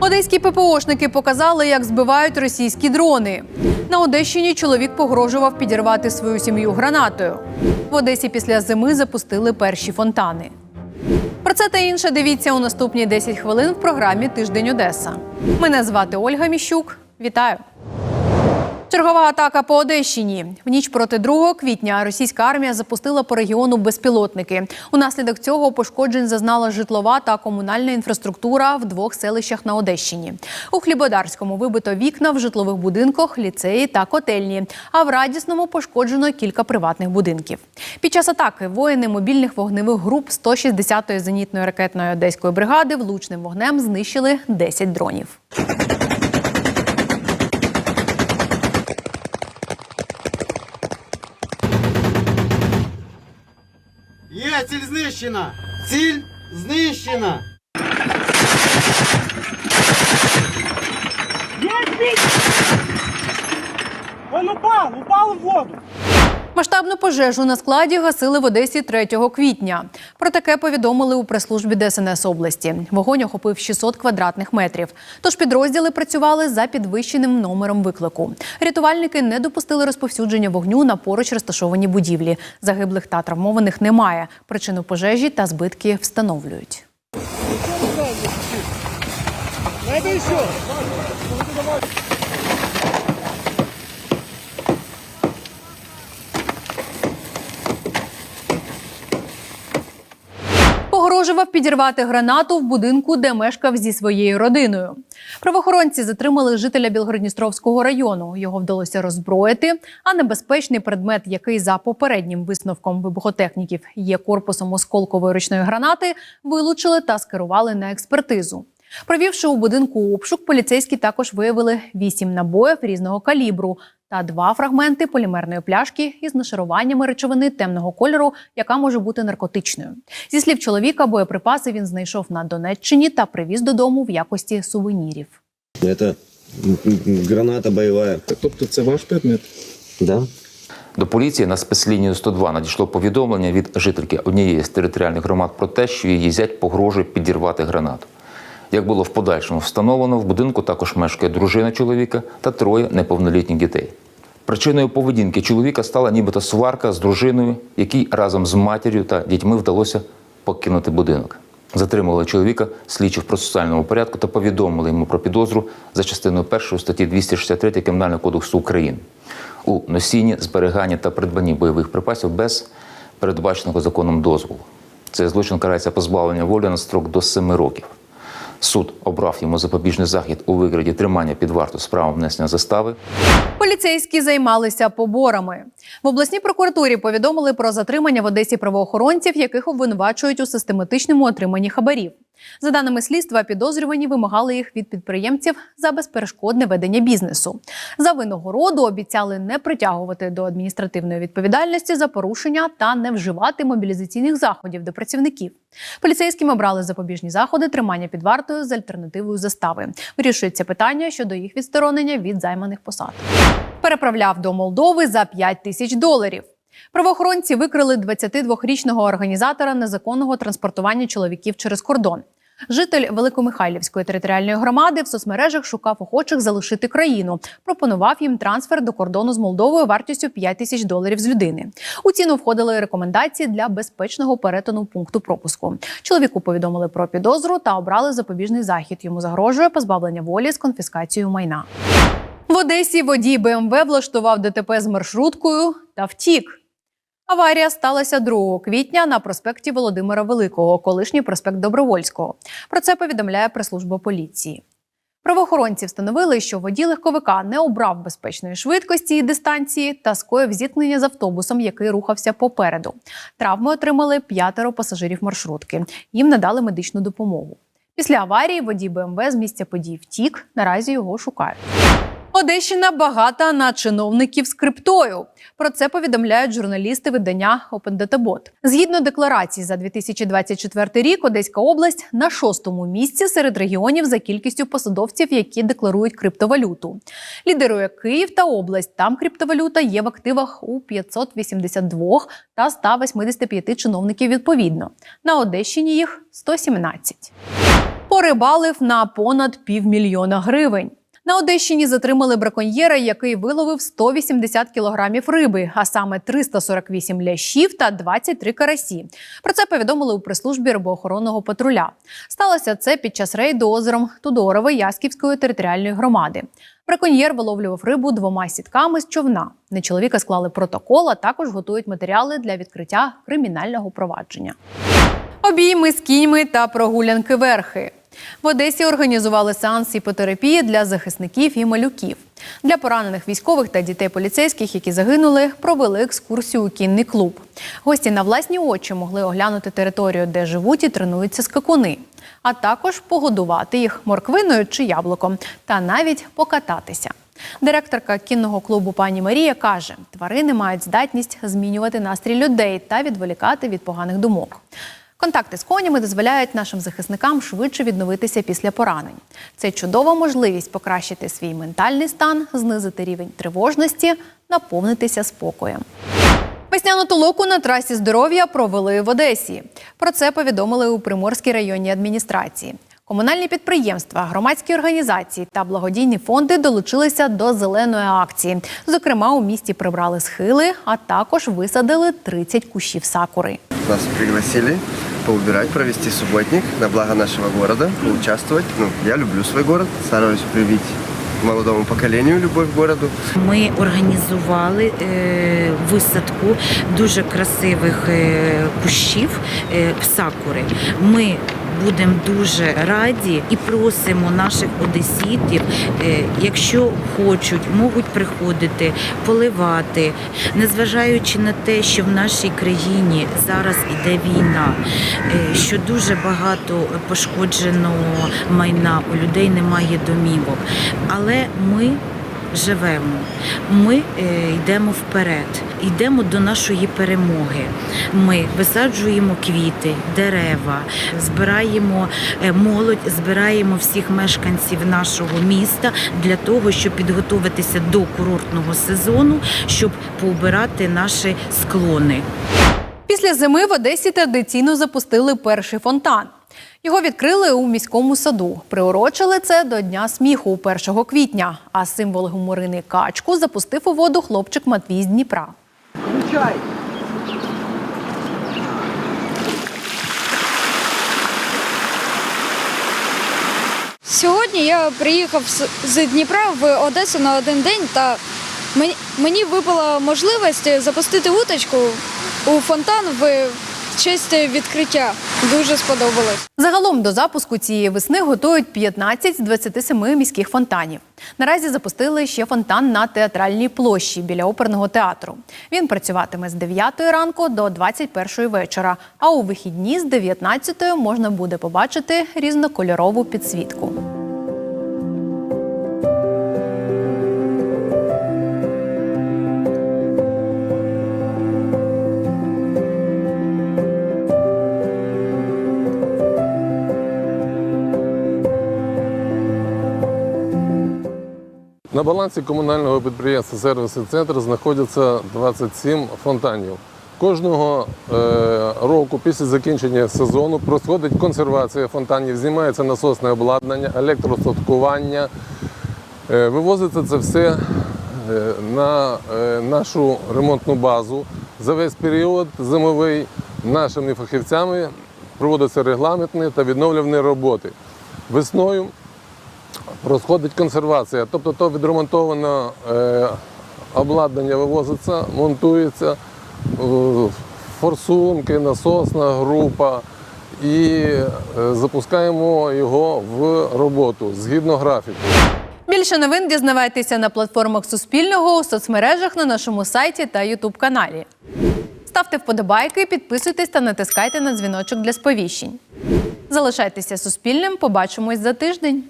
Одеські ППОшники показали, як збивають російські дрони. На Одещині чоловік погрожував підірвати свою сім'ю гранатою. В Одесі після зими запустили перші фонтани. Про це та інше дивіться у наступні 10 хвилин в програмі Тиждень Одеса. Мене звати Ольга Міщук. Вітаю. Чергова атака по Одещині. В ніч проти 2 квітня російська армія запустила по регіону безпілотники. Унаслідок цього пошкоджень зазнала житлова та комунальна інфраструктура в двох селищах на Одещині. У Хлібодарському вибито вікна в житлових будинках, ліцеї та котельні. А в Радісному пошкоджено кілька приватних будинків. Під час атаки воїни мобільних вогневих груп 160-ї зенітної ракетної одеської бригади влучним вогнем знищили 10 дронів. Є, ціль знищена! Ціль знищена! Он упал, упал в воду. Масштабну пожежу на складі гасили в Одесі 3 квітня. Про таке повідомили у прес-службі ДСНС області. Вогонь охопив 600 квадратних метрів. Тож підрозділи працювали за підвищеним номером виклику. Рятувальники не допустили розповсюдження вогню на поруч розташовані будівлі. Загиблих та травмованих немає. Причину пожежі та збитки встановлюють. Надо Погрожував підірвати гранату в будинку, де мешкав зі своєю родиною. Правоохоронці затримали жителя Білгородністровського району. Його вдалося роззброїти. А небезпечний предмет, який за попереднім висновком вибухотехніків є корпусом осколкової ручної гранати, вилучили та скерували на експертизу. Провівши у будинку обшук, поліцейські також виявили вісім набоїв різного калібру та два фрагменти полімерної пляшки із нашаруваннями речовини темного кольору, яка може бути наркотичною. Зі слів чоловіка, боєприпаси він знайшов на Донеччині та привіз додому в якості сувенірів. М, граната боевая. Тобто це ваш предмет? Да. До поліції на спецлінію 102 надійшло повідомлення від жительки однієї з територіальних громад про те, що її зять погрожує підірвати гранату. Як було в подальшому встановлено, в будинку також мешкає дружина чоловіка та троє неповнолітніх дітей. Причиною поведінки чоловіка стала нібито сварка з дружиною, якій разом з матір'ю та дітьми вдалося покинути будинок. Затримували чоловіка слідчі в процесуальному порядку та повідомили йому про підозру за частиною 1 статті 263 Кримінального кодексу України у носінні, зберіганні та придбанні бойових припасів без передбаченого законом дозволу. Цей злочин карається позбавлення волі на строк до 7 років. Суд обрав йому запобіжний захід у вигляді тримання під варту з внесення застави. Поліцейські займалися поборами. В обласній прокуратурі повідомили про затримання в Одесі правоохоронців, яких обвинувачують у систематичному отриманні хабарів. За даними слідства, підозрювані вимагали їх від підприємців за безперешкодне ведення бізнесу. За винагороду обіцяли не притягувати до адміністративної відповідальності за порушення та не вживати мобілізаційних заходів до працівників. Поліцейським обрали запобіжні заходи тримання під вартою з альтернативою застави. Вирішується питання щодо їх відсторонення від займаних посад. Переправляв до Молдови за 5 тисяч доларів. Правоохоронці викрили 22-річного організатора незаконного транспортування чоловіків через кордон. Житель Великомихайлівської територіальної громади в соцмережах шукав охочих залишити країну. Пропонував їм трансфер до кордону з Молдовою вартістю 5 тисяч доларів з людини. У ціну входили рекомендації для безпечного перетину пункту пропуску. Чоловіку повідомили про підозру та обрали запобіжний захід. Йому загрожує позбавлення волі з конфіскацією майна. В Одесі водій БМВ влаштував ДТП з маршруткою та втік. Аварія сталася 2 квітня на проспекті Володимира Великого, колишній проспект Добровольського. Про це повідомляє прес-служба поліції. Правоохоронці встановили, що водій легковика не обрав безпечної швидкості і дистанції та скоїв зіткнення з автобусом, який рухався попереду. Травми отримали п'ятеро пасажирів маршрутки. Їм надали медичну допомогу. Після аварії водій БМВ з місця подій втік. Наразі його шукають. Одещина багата на чиновників з криптою. Про це повідомляють журналісти видання Open Data Bot. Згідно декларації за 2024 рік, Одеська область на шостому місці серед регіонів за кількістю посадовців, які декларують криптовалюту. Лідирує Київ та область. Там криптовалюта є в активах у 582 та 185 чиновників відповідно. На Одещині їх 117. порибалив на понад півмільйона гривень. На Одещині затримали браконьєра, який виловив 180 кілограмів риби, а саме 348 лящів та 23 карасі. Про це повідомили у прес-службі рибоохоронного патруля. Сталося це під час рейду озером Тудорово Ясківської територіальної громади. Браконьєр виловлював рибу двома сітками з човна. На чоловіка склали протокол, а також готують матеріали для відкриття кримінального провадження. Обійми з кіньми та прогулянки верхи. В Одесі організували сеанс іпотерапії для захисників і малюків. Для поранених військових та дітей поліцейських, які загинули, провели екскурсію у кінний клуб. Гості на власні очі могли оглянути територію, де живуть і тренуються скакуни, а також погодувати їх морквиною чи яблуком, та навіть покататися. Директорка кінного клубу пані Марія каже, тварини мають здатність змінювати настрій людей та відволікати від поганих думок. Контакти з конями дозволяють нашим захисникам швидше відновитися після поранень. Це чудова можливість покращити свій ментальний стан, знизити рівень тривожності, наповнитися спокоєм. Весняну толоку на трасі здоров'я провели в Одесі. Про це повідомили у Приморській районній адміністрації. Комунальні підприємства, громадські організації та благодійні фонди долучилися до зеленої акції. Зокрема, у місті прибрали схили, а також висадили 30 кущів сакури. Нас пригласили поубирать, провести субботник на благо нашего города, поучаствовать. Ну, я люблю свой город, стараюсь привить молодому поколению любовь к городу. Ми організували е, висадку дуже красивих е, кущів е, сакури. Ми будемо дуже раді і просимо наших одеситів, е, якщо хочуть, можуть приходити, поливати, незважаючи на те, що в нашій країні зараз іде війна, е, що дуже багато пошкоджено майна, у людей немає домівок. Але ми живемо, ми е, йдемо вперед, йдемо до нашої перемоги. Ми висаджуємо квіти, дерева, збираємо е, молодь, збираємо всіх мешканців нашого міста для того, щоб підготуватися до курортного сезону, щоб поубирати наші склони. Після зими в Одесі традиційно запустили перший фонтан. Його відкрили у міському саду. Приурочили це до Дня сміху 1 квітня. А символ гуморини качку запустив у воду хлопчик Матвій з Дніпра. Сьогодні я приїхав з- з Дніпра в Одесу на один день, та мені, мені випала можливість запустити уточку у фонтан в честь відкриття. Дуже сподобалось. Загалом до запуску цієї весни готують 15 з 27 міських фонтанів. Наразі запустили ще фонтан на театральній площі біля оперного театру. Він працюватиме з 9 ранку до 21 вечора. А у вихідні з 19 можна буде побачити різнокольорову підсвітку. На балансі комунального підприємства «Сервісний центр» знаходяться 27 фонтанів. Кожного е, року після закінчення сезону проходить консервація фонтанів, знімається насосне обладнання, електростаткування. Е, вивозиться це все е, на нашу ремонтну базу. За весь період зимовий нашими фахівцями проводяться регламентні та відновлювані роботи. Весною Розходить консервація, тобто то відремонтоване е, обладнання вивозиться, монтується, е, форсунки, насосна група і е, запускаємо його в роботу згідно графіку. Більше новин дізнавайтеся на платформах Суспільного у соцмережах на нашому сайті та Ютуб каналі. Ставте вподобайки, підписуйтесь та натискайте на дзвіночок для сповіщень. Залишайтеся суспільним. Побачимось за тиждень.